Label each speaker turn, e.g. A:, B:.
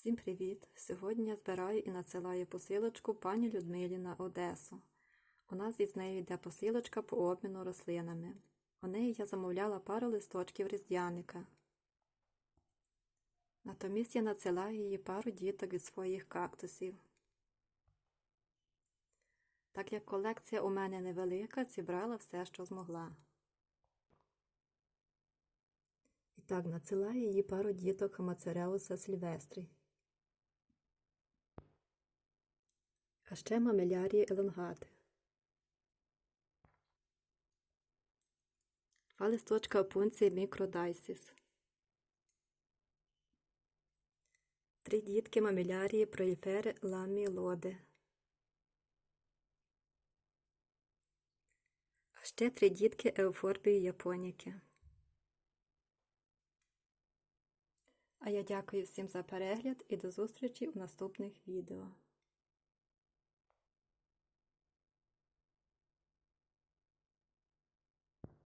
A: Всім привіт! Сьогодні я збираю і надсилаю посилочку пані Людмилі на Одесу. У нас із нею йде посилочка по обміну рослинами. У неї я замовляла пару листочків різдвяника. Натомість я надсилаю їй пару діток від своїх кактусів. Так як колекція у мене невелика, зібрала все, що змогла. І так, надсилаю їй пару діток Хамацереуса Сільвестрі. А ще мамелярії елонгати. Два листочка опунції мікродайсіс. Три дітки мамелярії проїфери ламілоди. А ще три дітки еуфорбії японіки. А я дякую всім за перегляд і до зустрічі у наступних відео.